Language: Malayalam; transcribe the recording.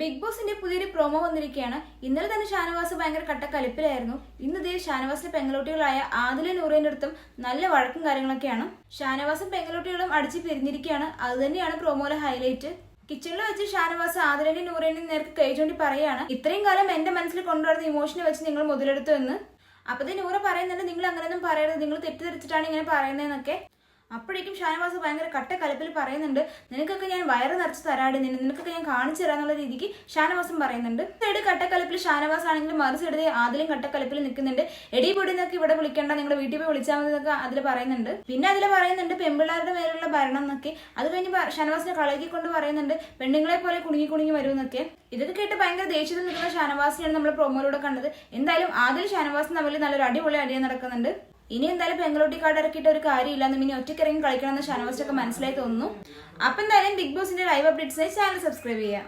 ബിഗ് ബോസിന്റെ പുതിയൊരു പ്രൊമോ വന്നിരിക്കുകയാണ്. ഇന്നലെ തന്നെ ഷാനവാസ് ഭയങ്കര കട്ട കലിപ്പിലായിരുന്നു ഇന്ന് ഇതേ ഷാനവാസിന്റെ പെങ്ങളോട്ടികളായ ആദില നൂറിന്റെ അടുത്തും നല്ല വഴക്കും കാര്യങ്ങളൊക്കെയാണ്. ഷാനവാസും പെങ്ങളോട്ടികളും അടിച്ച് പിരിഞ്ഞിരിക്കുകയാണ്. അത് തന്നെയാണ് പ്രൊമോയിലെ ഹൈലൈറ്റ് കിച്ചണിൽ വെച്ച് ഷാനവാസ് ആദിലന്റെ നൂറിന്റെ നേർക്ക് കൈ ചൂണ്ടി പറയാണ് ഇത്രയും കാലം എന്റെ മനസ്സിൽ കൊണ്ടുവരുന്ന ഇമോഷനെ വെച്ച് നിങ്ങൾ മുതലെടുത്തു എന്ന്. അപ്പൊ നൂറ പറയുന്നുണ്ട് നിങ്ങൾ അങ്ങനെയൊന്നും പറയരുത്. നിങ്ങൾ തെറ്റിദ്ധരിച്ചിട്ടാണ് ഇങ്ങനെ പറയുന്നതെന്നൊക്കെ. അപ്പോഴേക്കും ഷാനവാസ് ഭയങ്കര കട്ട കലപ്പിൽ പറയുന്നുണ്ട് നിനക്കൊക്കെ ഞാൻ വയറ് നിറച്ച് തരാടി നിന- നിനക്കൊക്കെ ഞാൻ കാണിച്ചു തരാന്നുള്ള രീതിക്ക് ഷാനവാസും പറയുന്നുണ്ട്. സൈഡ് കട്ടക്കലപ്പിൽ ഷാനവാസ് ആണെങ്കിലും മറു സൈഡ് ആദ്യം കട്ടക്കലപ്പിൽ നിൽക്കുന്നുണ്ട്. എടി പൊടി എന്നൊക്കെ ഇവിടെ വിളിക്കേണ്ട നിങ്ങളുടെ വീട്ടിൽ പോയി വിളിച്ചാൽ മതി എന്നൊക്കെ അതിൽ പറയുന്നുണ്ട്. പിന്നെ അതിൽ പറയുന്നുണ്ട് പെമ്പിള്ളാരുടെ മേലുള്ള ഭരണം എന്നൊക്കെ. അത് കഴിഞ്ഞ് ഷാനവാസിനെ ഷാനവാസിനെ കളകിക്കൊണ്ട് പറയുന്നുണ്ട് പെണ്ണുങ്ങളെ പോലെ കുണുങ്ങി കുണുങ്ങി വരുമെന്നൊക്കെ ഇതൊക്കെ കേട്ട് ഭയങ്കര ദേഷ്യത്തിൽ നിൽക്കുന്ന ഷാനവാസിനെയാണ് നമ്മൾ പ്രൊമോയിലൂടെ കണ്ടത്. എന്തായാലും ആദ്യം ഷാനവാസിന് തമ്മിൽ നല്ലൊരു അടിപൊളി അടിയ നടക്കുന്നുണ്ട്. ഇനി എന്തായാലും പെങ്ങളൂട്ടി കാർഡ് ഇറക്കിയിട്ട് ഒരു കാര്യമില്ല ഇനി ഒറ്റയ്ക്ക് ഇറങ്ങി കളിക്കണമെന്ന് ഒക്കെ മനസ്സിലായി തോന്നുന്നു. അപ്പൊ എന്തായാലും ബിഗ് ബോസിന്റെ ലൈവ് അപ്ഡേറ്റ്സിനായി ചാനൽ സബ്സ്ക്രൈബ് ചെയ്യാം.